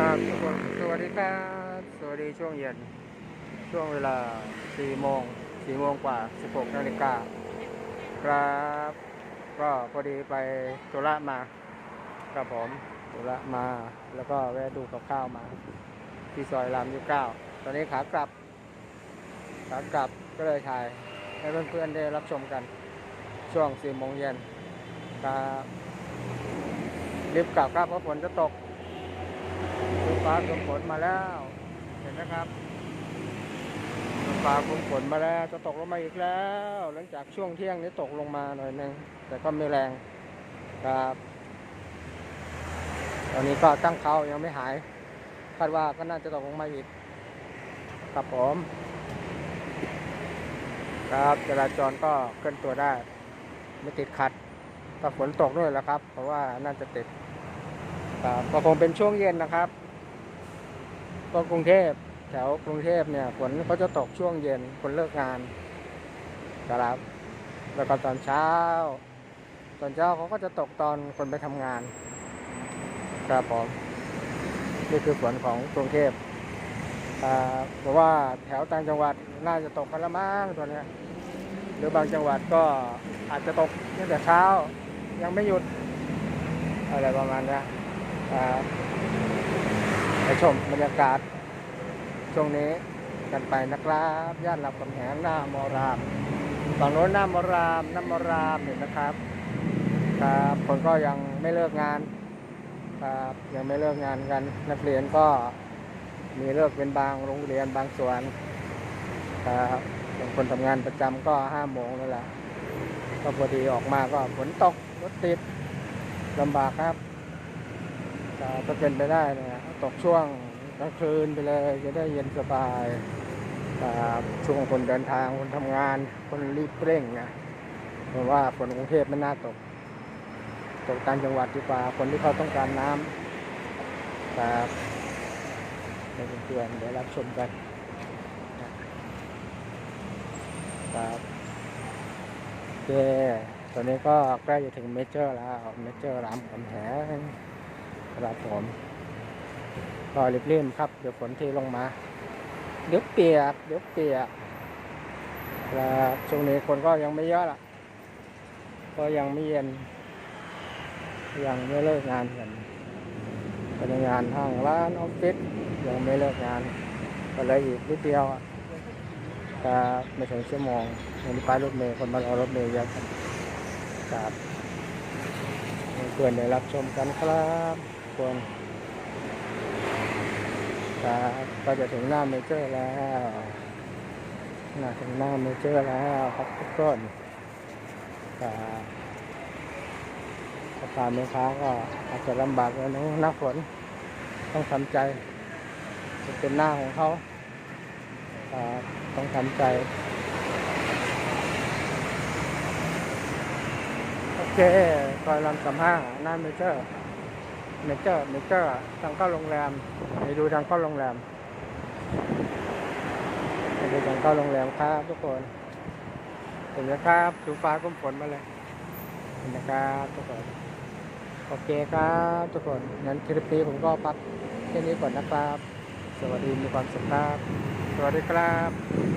ครับทุกคนสวัสดีครับ สวัสดีช่วงเย็น ช่วงเวลา 4 โมง 4 โมงกว่า 16 นาฬิกาครับ ก็พอดีไปธุระมาครับผมธุระมา แล้วก็แวะดูกับข้าวมา ที่ซอยรามยี่เก้าตอนนี้ขากลับ ขากลับก็เลยถ่าย ให้เพื่อนๆได้รับชมกัน ช่วง 4 โมงเย็นครับรีบกลับครับเพราะฝนจะตก ฟ้าคลุมฝนมาแล้ว เห็นไหมครับดูฟ้าคลุมฝนมาแล้ว จะตกลงมาอีกแล้ว หลังจากช่วงเที่ยงนี้ตกลงมาหน่อยหนึงแต่ก็ไม่แรงครับ ตอนนี้ก็ตั้งเขายังไม่หายคาดว่าก็น่าจะตกลงมาอีกครับผมครับจราจรก็เคลื่อนตัวได้ ไม่ติดขัดถ้าฝนตกด้วยแหละครับ เพราะว่าน่าจะติดครับก็คงเป็นช่วงเย็นนะครับ ก็กรุงเทพแถวกรุงเทพเนี่ยฝนเขาจะตกช่วงเย็นคนเลิกงานครับ แล้วก็ตอนเช้า ตอนเช้าเขาก็จะตกตอนคนไปทำงาน ครับผมนี่คือฝนของกรุงเทพอ่าเพราะว่าแถวต่างจังหวัดน่าจะตกกันละมั้งตัวเนี้ยหรือบางจังหวัดก็อาจจะตกตั้งแต่เช้ายังไม่หยุดอะไรประมาณนี้ครับ ชมบรรยากาศ ช่วงนี้กันไปนะครับย่านลำกำแหงหน้ามอรามฝั่งโน้นหน้ามอรามหน้ามอรามเห็นนะครับครับคนก็ยังไม่เลิกงานครับยังไม่เลิกงานกัน นักเรียนก็มีเลิกเป็นบางโรงเรียนบางส่วนครับบางคนทำงานประจำก็ห้าโมงนั่นแหละก็พอดีออกมาก็ฝนตกรถติดลำบากครับถ้าเป็นไปได้นี่ย ตกช่วงกลางคืนไปเลยจะได้เย็นสบายครับช่วงคนเดินทางคนทำงาน คนรีบเร่งนะเพราะว่าฝนกรุงเทพไม่น่าตก ตกตางจังหวัดดีกว่าคนที่เขาต้องการน้ำครับให้เพื่อนๆเดี๋ยวรับชมกันครับโอเคตอนนี้ก็ใกล้จะถึงเมเจอร์แล้วเมเจอร์รามคำแหงครับผม ก็รีบๆครับ เดี๋ยวฝนเทลงมา เดี๋ยวเปียก เดี๋ยวเปียกครับช่วงนี้คนก็ยังไม่เยอะล่ะก็ยังไม่เย็น ยังไม่เลิกงานกันพนักงานห้างร้านออฟฟิศยังไม่เลิกงานก็เลยอีกนิดเดียวอะก็ไม่ถึงชั่วโมงวันนี้ไปรถเมล์คนมารอรถเมล์เยอะครับครับเพื่อนได้รับชมกันครับควรครับ ก็จะถึงหน้าเมเจอร์แล้วน่าถึงหน้าเมเจอร์แล้วครับทุกคนครับพ่อค้าแม่ค้าก็อาจจะลำบากเลยนะหน้าฝนต้องทำใจจะเป็นหน้าของเขาครับต้องทำใจ โอเคซอยลำสำห้าหน้าเมเจอร์ เมเจอร์ เมเจอร์ ทางเข้าโรงแรม ไปดูทางเข้าโรงแรม เปดูการเข้าโรงแรมครับทุกคน เห็นไหมครับดูฟ้าก้มฝนมาเลยเห็นนะครับทุกคน โอเคครับทุกคนงั้นคลิปนี้ผมก็พักแค่นี้ก่อนนะครับ สวัสดีมีความสุขครับ สวัสดีครับ